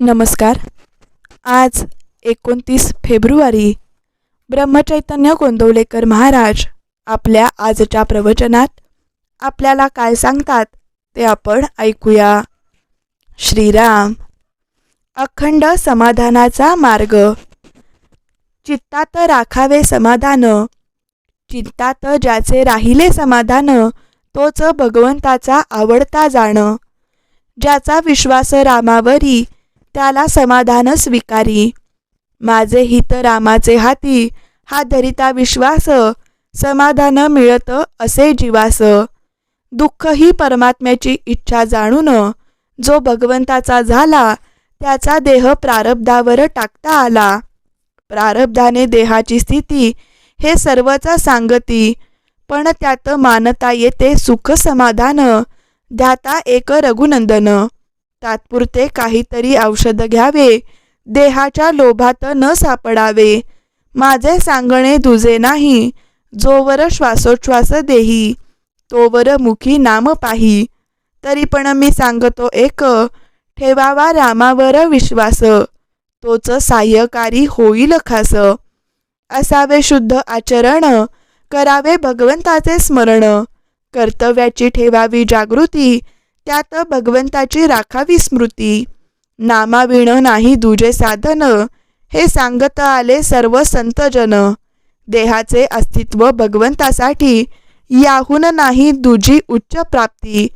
नमस्कार. आज एकोणतीस फेब्रुवारी ब्रह्मचैतन्य गोंदवलेकर महाराज आपल्या आजच्या प्रवचनात आपल्याला काय सांगतात ते आपण ऐकूया. श्रीराम अखंड समाधानाचा मार्ग. चित्तात राखावे समाधान. चित्तात ज्याचे राहिले समाधान तोच भगवंताचा आवडता जाणं. ज्याचा विश्वास रामावरी त्याला समाधान स्वीकारी. माझे हित रामाचे हाती हा धरिता विश्वास समाधान मिळत असे जीवास. दुःख ही परमात्म्याची इच्छा जाणून जो भगवंताचा झाला त्याचा देह प्रारब्धावर टाकता आला. प्रारब्धाने देहाची स्थिती हे सर्वच सांगती पण त्यात मानता येते सुख समाधान ध्याता एक रघुनंदन. तात्पुरते काहीतरी औषध घ्यावे. देहाच्या लोभात न सापडावे. माझे सांगणे दुजे नाही. जोवर श्वासोच्छ्वास देही. तोवर मुखी नाम पाही. तरी पण मी सांगतो एक ठेवावा रामावर विश्वास. तोच साह्यकारी होईल खास. असावे शुद्ध आचरण करावे भगवंताचे स्मरण. कर्तव्याची ठेवावी जागृती त्यात भगवंताची राखावी स्मृती. नामाविण नाही दुजे साधन हे सांगत आले सर्व संतजन. देहाचे अस्तित्व भगवंतासाठी याहून नाही दुजी उच्च प्राप्ती.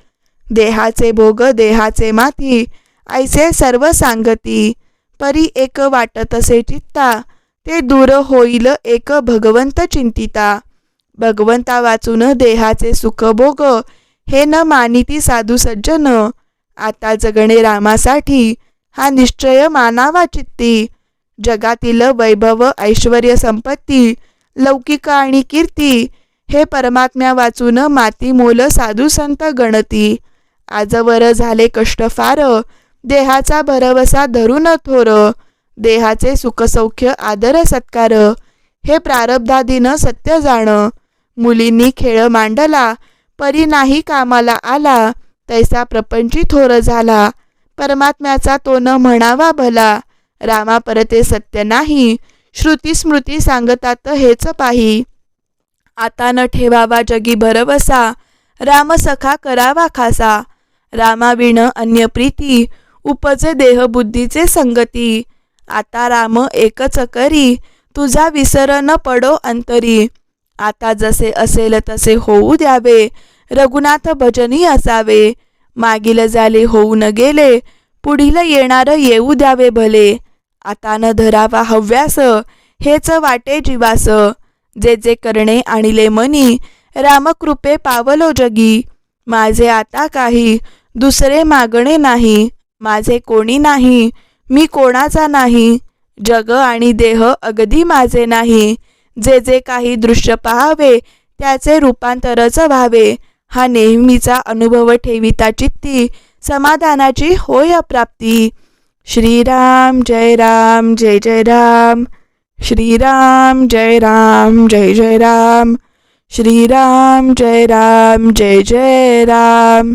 देहाचे भोग देहाचे माती ऐसे सर्व सांगती. परी एक वाटतसे चित्ता ते दूर होईल एक भगवंत चिंतिता. भगवंता वाचून देहाचे सुख भोग हे न मानिती साधू सज्जन. आता जगणे रामासाठी हा निश्चय मानावा चित्ती. जगातील वैभव ऐश्वर संपत्ती लौकिक आणि कीर्ती हे परमात्म्या वाचून माती मोल साधू संत गणती. आजवर झाले कष्ट फार देहाचा भरवसा धरून थोर. देहाचे सुखसौख्य आदर सत्कार हे प्रारब्धाधीन सत्य जाण. मुलींनी खेळ मांडला परी नाही कामाला आला तैसा प्रपंची थोर झाला. परमात्म्याचा तो न म्हणावा भला. रामा परते सत्य नाही. श्रुती स्मृती सांगतात हेच पाही. आता न ठेवावा जगी भरवसा. राम सखा करावा खासा. रामाविण अन्य प्रीती. उपजे देहबुद्धीचे संगती. आता राम एकच करी. तुझा विसर न पडो अंतरी. आता जसे असेल तसे होऊ द्यावे. रघुनाथ भजनी असावे. मागील झाले होऊ न गेले पुढील येणार येऊ द्यावे भले. आता न धरावा हव्यास हेच वाटे जीवास. जे जे करणे आणिले मनी रामकृपे पावलो जगी. माझे आता काही दुसरे मागणे नाही. माझे कोणी नाही मी कोणाचा नाही. जग आणि देह अगदी माझे नाही. जे जे काही दृश्य पहावे त्याचे रूपांतरच व्हावे. हा नेहमीचा अनुभव ठेविता चित्ती समाधानाची होय प्राप्ती श्रीराम जय राम जय जय राम. श्रीराम जय राम जय जय राम. श्रीराम जय राम जय जय राम.